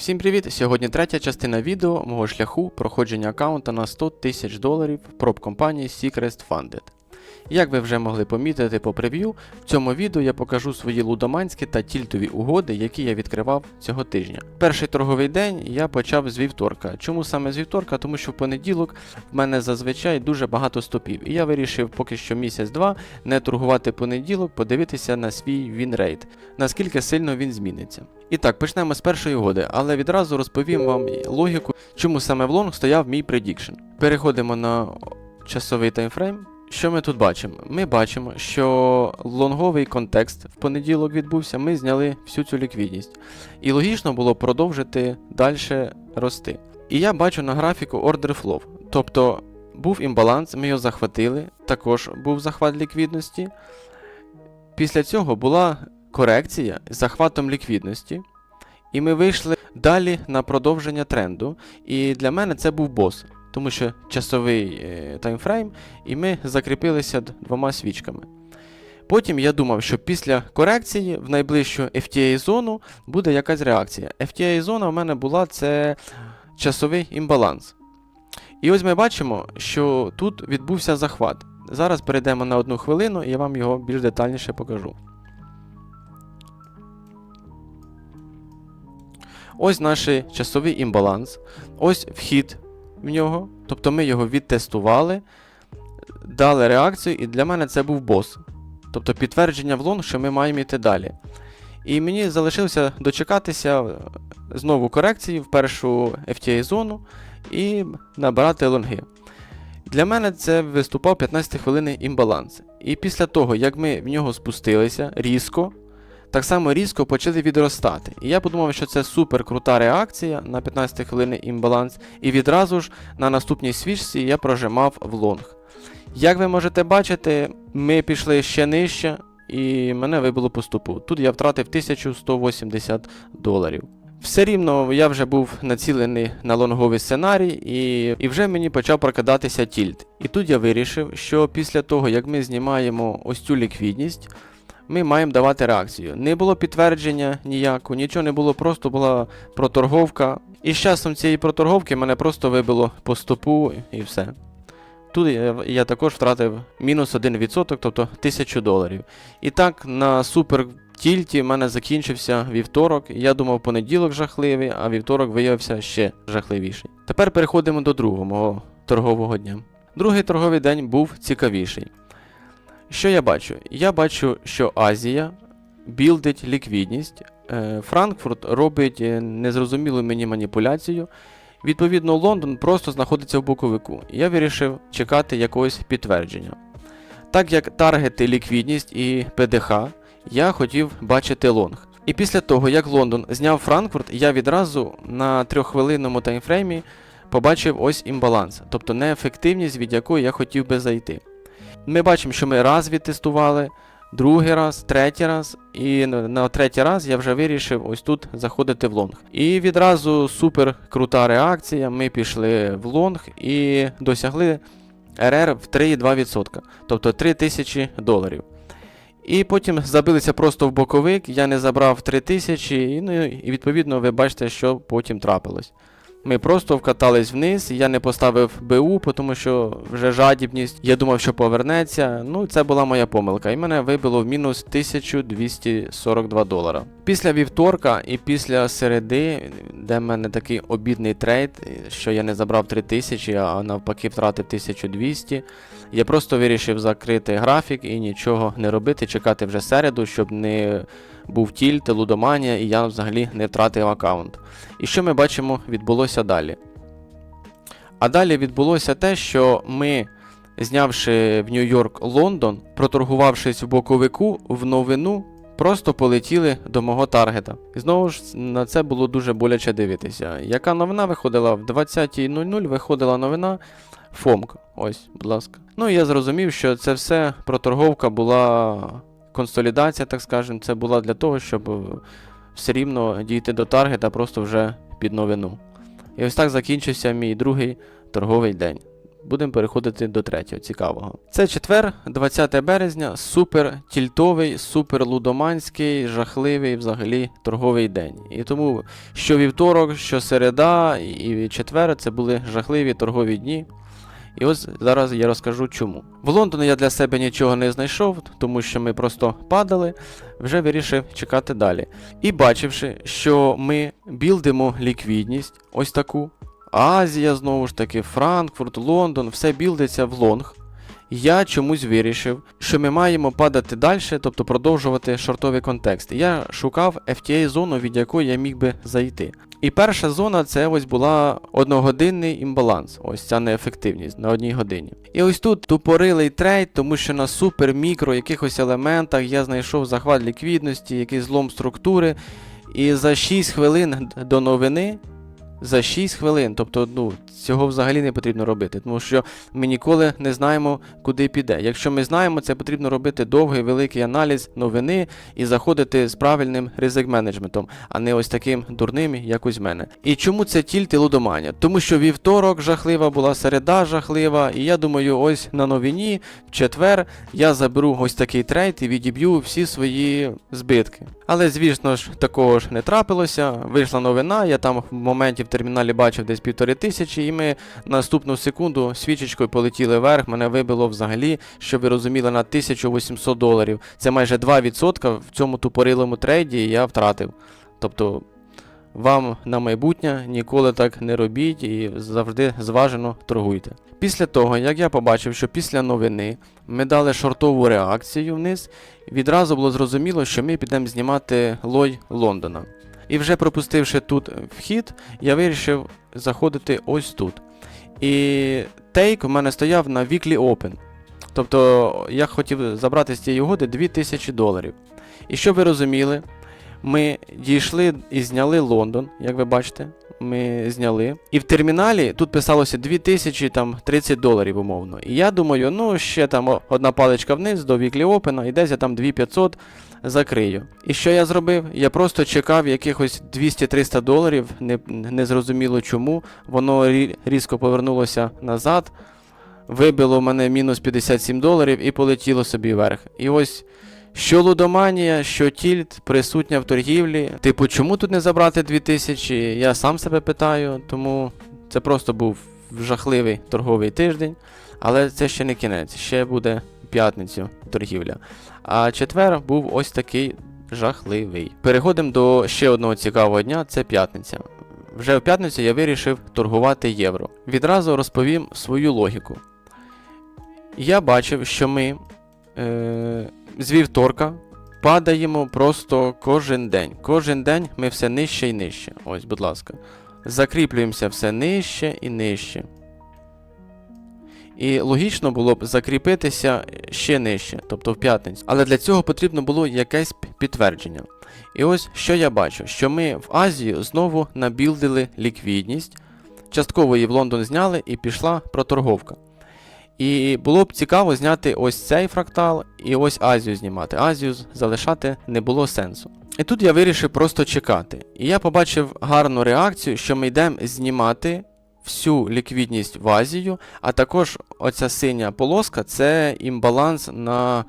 Всім привіт! Сьогодні третя частина відео мого шляху проходження аккаунта на 100 тисяч доларів проб компанії Secret Funded. Як ви вже могли помітити по прев'ю, в цьому відео я покажу свої лудоманські та тільтові угоди, які я відкривав цього тижня. Перший торговий день я почав з вівторка. Чому саме з вівторка? Тому що в понеділок в мене зазвичай дуже багато стопів, і я вирішив поки що місяць-два не торгувати понеділок, подивитися на свій вінрейт, наскільки сильно він зміниться. І так, почнемо з першої угоди, але відразу розповім вам логіку, чому саме в лонг стояв мій предікшн. Переходимо на часовий таймфрейм. Що ми тут бачимо? Ми бачимо, що лонговий контекст в понеділок відбувся, ми зняли всю цю ліквідність. І логічно було продовжити далі рости. І я бачу на графіку order flow. Тобто був імбаланс, ми його захватили, також був захват ліквідності. Після цього була корекція з захватом ліквідності. І ми вийшли далі на продовження тренду. І для мене це був бос, тому що часовий е, таймфрейм, і ми закріпилися двома свічками. Потім я думав, що після корекції в найближчу FTA-зону буде якась реакція. FTA-зона в мене була це часовий імбаланс. І ось ми бачимо, що тут відбувся захват. Зараз перейдемо на одну хвилину, і я вам його більш детальніше покажу. Ось наш часовий імбаланс, ось вхід в нього. Тобто ми його відтестували, дали реакцію, і для мене це був бос. Тобто підтвердження в лонг, що ми маємо йти далі. І мені залишилося дочекатися е, знову корекції в першу FTA-зону і набирати лонги. Для мене це виступав 15 хвилинний імбаланс. І після того, як ми в нього спустилися різко, так само різко почали відростати. І я подумав, що це супер крута реакція на 15 хвилинний імбаланс, і відразу ж на наступній свічці я прожимав в лонг. Як ви можете бачити, ми пішли ще нижче, і мене вибило по стопу. Тут я втратив 1180 доларів. Все рівно я вже був націлений на лонговий сценарій, і, і вже мені почав прокидатися тільт. І тут я вирішив, що після того, як ми знімаємо ось цю ліквідність, ми маємо давати реакцію. Не було підтвердження ніякого, нічого не було, просто була проторговка. І з часом цієї проторговки мене просто вибило по стопу і все. Тут я, також втратив мінус 1%, тобто 1000 доларів. І так, на супер тільті в мене закінчився вівторок. Я думав, понеділок жахливий, а вівторок виявився ще жахливіший. Тепер переходимо до другого торгового дня. Другий торговий день був цікавіший. Що я бачу? Я бачу, що Азія білдить ліквідність. е, Франкфурт робить е, незрозумілу мені маніпуляцію. Відповідно, Лондон просто знаходиться в боковику. Я вирішив чекати якогось підтвердження. Так як таргети ліквідність і ПДХ, я хотів бачити лонг. І після того, як Лондон зняв Франкфурт, я відразу на трьоххвилинному таймфреймі побачив ось імбаланс, тобто неефективність, від якої я хотів би зайти. Ми бачимо, що ми раз відтестували, другий раз, третій раз, і на третій раз я вже вирішив ось тут заходити в лонг. І відразу супер крута реакція. Ми пішли в лонг і досягли РР в 3,2%, тобто 3000 доларів. І потім забилися просто в боковик, я не забрав 3000, і, ну, і відповідно ви бачите, що потім трапилось. Ми просто вкатались вниз, я не поставив БУ, тому що вже жадібність. Я думав, що повернеться. Ну, це була моя помилка. І мене вибило в мінус 1242 долара. Після вівторка і після середи, де в мене такий обідний трейд, що я не забрав 3000, а навпаки втратив 1200. Я просто вирішив закрити графік і нічого не робити, чекати вже середу, щоб не був тільт, лудоманія, і я взагалі не втратив аккаунт. І що ми бачимо відбулося далі? А далі відбулося те, що ми, знявши в Нью-Йорк Лондон, проторгувавшись в боковику в новину, просто полетіли до мого таргета. І знову ж на це було дуже боляче дивитися. Яка новина виходила в 20.00 виходила новина ФОМК. Ось, будь ласка. Ну і я зрозумів, що це все проторговка була консолідація, так скажемо, це була для того, щоб все рівно дійти до таргета просто вже під новину. І ось так закінчився мій другий торговий день. будемо переходити до третього цікавого. Це четвер, 20 березня, супер тільтовий, супер лудоманський, жахливий взагалі торговий день. І тому що вівторок, що середа і четвер це були жахливі торгові дні. І ось зараз я розкажу чому. В Лондоні я для себе нічого не знайшов, тому що ми просто падали, вже вирішив чекати далі. І бачивши, що ми білдимо ліквідність, ось таку. Азія, знову ж таки, Франкфурт, Лондон, все білдиться в лонг. Я чомусь вирішив, що ми маємо падати далі, тобто продовжувати шортовий контекст. Я шукав FTA-зону, від якої я міг би зайти. І перша зона це ось була одногодинний імбаланс, ось ця неефективність на одній годині. І ось тут тупорилий трейд, тому що на супер-мікро якихось елементах я знайшов захват ліквідності, якийсь злом структури. І за 6 хвилин до новини за 6 хвилин. Тобто, ну, цього взагалі не потрібно робити, тому що ми ніколи не знаємо, куди піде. Якщо ми знаємо, це потрібно робити довгий великий аналіз новини і заходити з правильним ризик менеджментом, а не ось таким дурним, як ось в мене. І чому це тільт і лудоманія? Тому що вівторок жахлива була, середа жахлива, і я думаю, ось на новині, в четвер, я заберу ось такий трейд і відіб'ю всі свої збитки. Але, звісно ж, такого ж не трапилося. Вийшла новина, я там в моменті терміналі бачив десь півтори тисячі, і ми наступну секунду свічечкою полетіли вверх. Мене вибило взагалі, щоб ви розуміли, на 1800 доларів. Це майже 2% в цьому тупорилому трейді я втратив. Тобто. Вам на майбутнє ніколи так не робіть і завжди зважено торгуйте. Після того, як я побачив, що після новини ми дали шортову реакцію вниз, відразу було зрозуміло, що ми підемо знімати лой Лондона. І вже пропустивши тут вхід, я вирішив заходити ось тут. І тейк у мене стояв на Weekly Open. Тобто я хотів забрати з цієї угоди 2000 доларів. І щоб ви розуміли, ми дійшли і зняли Лондон, як ви бачите. Ми зняли. І в терміналі тут писалося 2030 доларів, умовно. І я думаю, ну ще там одна паличка вниз до Weekly Open, і десь я там 2500 закрию. І що я зробив? Я просто чекав якихось 200-300 доларів, не, не зрозуміло чому. Воно різко повернулося назад, вибило мене мінус 57 доларів і полетіло собі вверх. І ось. Що лудоманія, що тільт присутня в торгівлі. Типу, чому тут не забрати 2000? Я сам себе питаю, тому це просто був жахливий торговий тиждень. Але це ще не кінець, ще буде п'ятницю торгівля. А четвер був ось такий жахливий. Переходимо до ще одного цікавого дня це п'ятниця. Вже в п'ятницю я вирішив торгувати євро. Відразу розповім свою логіку. Я бачив, що ми е, з вівторка падаємо просто кожен день. Кожен день ми все нижче і нижче. Ось, будь ласка. Закріплюємося все нижче і нижче. І логічно було б закріпитися ще нижче, тобто в п'ятницю. Але для цього потрібно було якесь підтвердження. І ось що я бачу: що ми в Азію знову набілдили ліквідність, частково її в Лондон зняли і пішла проторговка. І було б цікаво зняти ось цей фрактал і ось Азію знімати. Азію залишати не було сенсу. І тут я вирішив просто чекати. І я побачив гарну реакцію, що ми йдемо знімати всю ліквідність в Азію, а також оця синя полоска це імбаланс на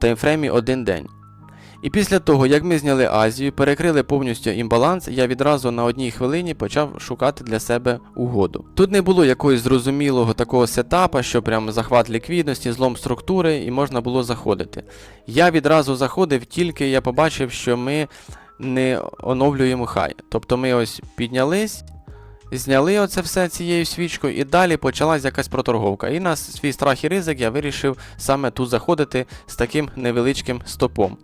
таймфреймі один день. І після того, як ми зняли Азію, перекрили повністю імбаланс, я відразу на одній хвилині почав шукати для себе угоду. Тут не було якогось зрозумілого такого сетапа, що прям захват ліквідності, злом структури, і можна було заходити. Я відразу заходив, тільки я побачив, що ми не оновлюємо хай. Тобто ми ось піднялись. Зняли оце все цією свічкою, і далі почалась якась проторговка. І на свій страх і ризик я вирішив саме тут заходити з таким невеличким стопом.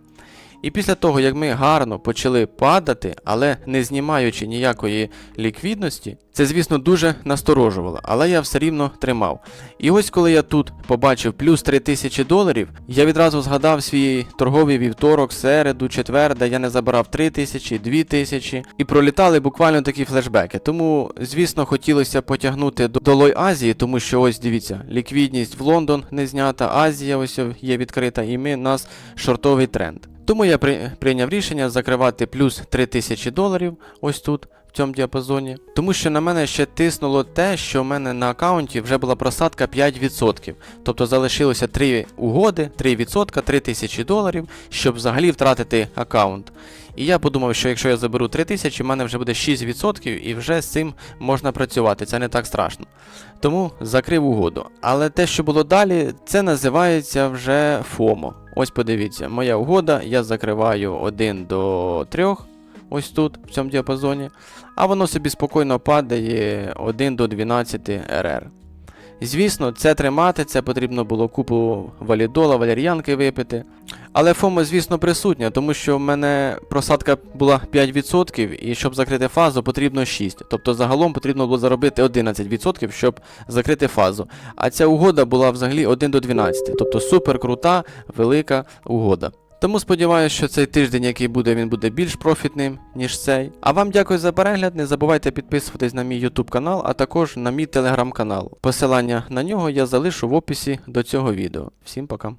І після того, як ми гарно почали падати, але не знімаючи ніякої ліквідності, це, звісно, дуже насторожувало, але я все рівно тримав. І ось коли я тут побачив плюс 3000 доларів, я відразу згадав свій торговий вівторок, середу, четвер, де я не забирав 3000, 2000, і пролітали буквально такі флешбеки. Тому, звісно, хотілося потягнути до долой Азії, тому що ось дивіться, ліквідність в Лондон не знята, Азія ось є відкрита, і ми нас шортовий тренд. Тому я при, прийняв рішення закривати плюс 3000 доларів ось тут, в цьому діапазоні. Тому що на мене ще тиснуло те, що в мене на аккаунті вже була просадка 5%. Тобто залишилося 3 угоди, 3%, 3 тисячі доларів, щоб взагалі втратити аккаунт. І я подумав, що якщо я заберу 3 тисячі, в мене вже буде 6% і вже з цим можна працювати. Це не так страшно. Тому закрив угоду. Але те, що було далі, це називається вже ФОМО. Ось подивіться, моя угода, я закриваю 1 до 3, ось тут, в цьому діапазоні, а воно собі спокійно падає 1 до 12 РР. Звісно, це тримати, це потрібно було купу валідола, валер'янки випити. Але ФОМО, звісно, присутня, тому що в мене просадка була 5%, і щоб закрити фазу, потрібно 6. Тобто загалом потрібно було заробити 11%, щоб закрити фазу. А ця угода була взагалі 1 до 12, тобто супер крута, велика угода. Тому сподіваюся, що цей тиждень, який буде, він буде більш профітним, ніж цей. А вам дякую за перегляд. Не забувайте підписуватись на мій YouTube канал, а також на мій телеграм канал. Посилання на нього я залишу в описі до цього відео. Всім пока.